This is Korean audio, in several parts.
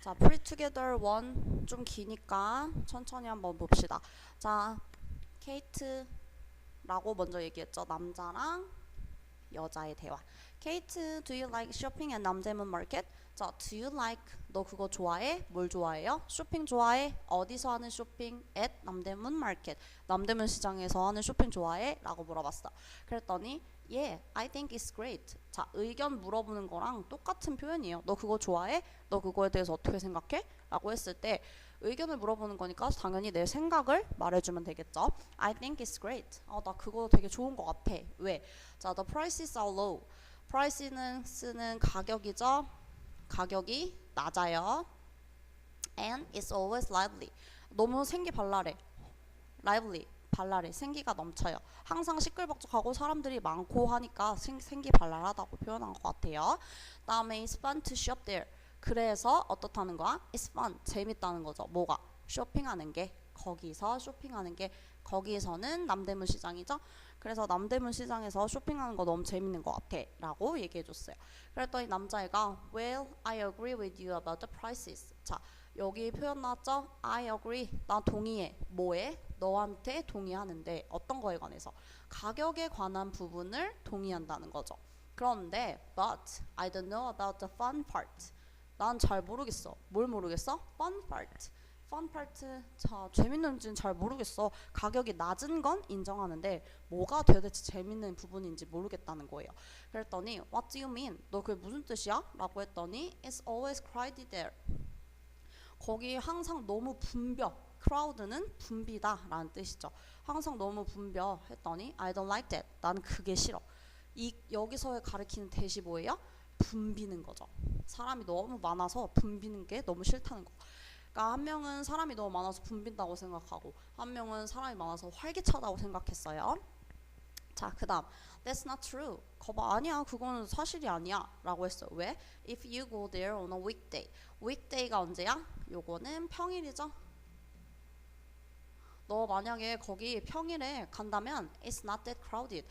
자, put together one 좀 기니까 천천히 한번 봅시다. 자, 케이트라고 먼저 얘기했죠. 남자랑 여자의 대화. 케이트, do you like shopping at 남대문 마켓? 자, do you like 너 그거 좋아해? 뭘 좋아해요? 쇼핑 좋아해? 어디서 하는 쇼핑? at 남대문 마켓. 남대문 시장에서 하는 쇼핑 좋아해? 라고 물어봤어. 그랬더니 yeah, I think it's great. 자, 의견 물어보는 거랑 똑같은 표현이에요. 너 그거 좋아해? 너 그거에 대해서 어떻게 생각해? 라고 했을 때 의견을 물어보는 거니까 당연히 내 생각을 말해주면 되겠죠. I think it's great. 어, 나 그거 되게 좋은 것 같아. 왜? 자, the prices are low. price는 쓰는 가격이죠. 가격이 낮아요. And it's always lively. 너무 생기 발랄해. lively. 발랄해. 생기가 넘쳐요. 항상 시끌벅적하고 사람들이 많고 하니까 생, 생기 발랄하다고 표현한 것 같아요. 다음에 it's fun to shop there. 그래서 어떻다는 거야? It's fun. 재밌다는 거죠. 뭐가? 쇼핑하는 게. 거기서 쇼핑하는 게. 거기서는 남대문 시장이죠. 그래서 남대문 시장에서 쇼핑하는 거 너무 재밌는 것 같아. 라고 얘기해 줬어요. 그랬더니 남자애가 Well, I agree with you about the prices. 자, 여기 표현 나왔죠? I agree. 나 동의해. 뭐에? 너한테 동의하는데 어떤 거에 관해서? 가격에 관한 부분을 동의한다는 거죠. 그런데 but I don't know about the fun part. 난 잘 모르겠어. 뭘 모르겠어? fun part. fun part. 자, 재밌는지는 잘 모르겠어. 가격이 낮은 건 인정하는데 뭐가 도대체 재밌는 부분인지 모르겠다는 거예요. 그랬더니 what do you mean? 너 그게 무슨 뜻이야? 라고 했더니 it's always crowded there. 거기 항상 너무 붐벼. crowd는 붐비다 라는 뜻이죠. 항상 너무 붐벼 했더니 I don't like that. 난 그게 싫어. 이 여기서의 가리키는 대시 뭐예요? 붐비는 거죠. 사람이 너무 많아서 붐비는 게 너무 싫다는 거. 그러니까 한 명은 사람이 너무 많아서 붐빈다고 생각하고 한 명은 사람이 많아서 활기차다고 생각했어요. 자, 그다음 That's not true. 거봐 아니야. 그거는 사실이 아니야. 라고 했어요. 왜? If you go there on a weekday. weekday가 언제야? 요거는 평일이죠. 너 만약에 거기 평일에 간다면 it's not that crowded.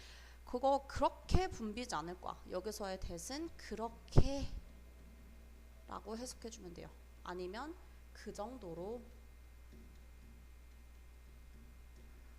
그거 그렇게 붐비지 않을 거야. 여기서의 that은 그렇게 라고 해석해 주면 돼요. 아니면 그 정도로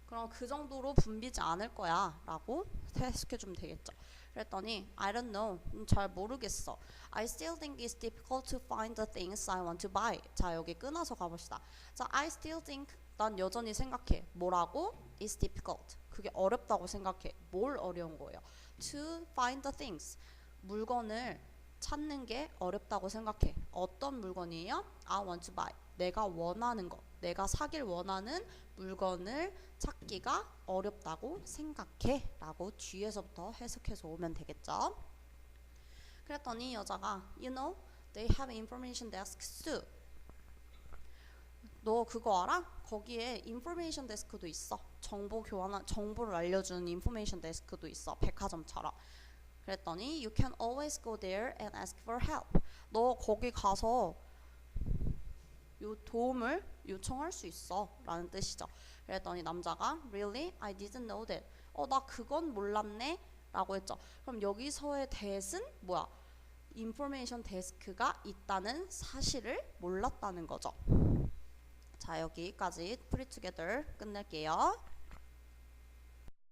그럼 그 정도로 붐비지 않을 거야 라고 해석해 주면 되겠죠. 그랬더니 I don't know. 음, 잘 모르겠어. I still think it's difficult to find the things I want to buy. 자, 여기 끊어서 가봅시다. 자, I still think 난 여전히 생각해. 뭐라고? It's difficult. 그게 어렵다고 생각해. 뭘 어려운 거예요? To find the things. 물건을 찾는 게 어렵다고 생각해. 어떤 물건이에요? I want to buy. 내가 원하는 거. 내가 사길 원하는 물건을 찾기가 어렵다고 생각해. 라고 뒤에서부터 해석해서 오면 되겠죠. 그랬더니 여자가 You know, they have information desks too. 너 그거 알아? 거기에 인포메이션 데스크도 있어. 정보 교환 정보를 알려주는 인포메이션 데스크도 있어. 백화점처럼. 그랬더니 you can always go there and ask for help. 너 거기 가서 요 도움을 요청할 수 있어. 라는 뜻이죠. 그랬더니 남자가 really? I didn't know that. 어, 나 그건 몰랐네. 라고 했죠. 그럼 여기서의 that은 뭐야? 인포메이션 데스크가 있다는 사실을 몰랐다는 거죠. 자, 여기까지 together 끝낼게요.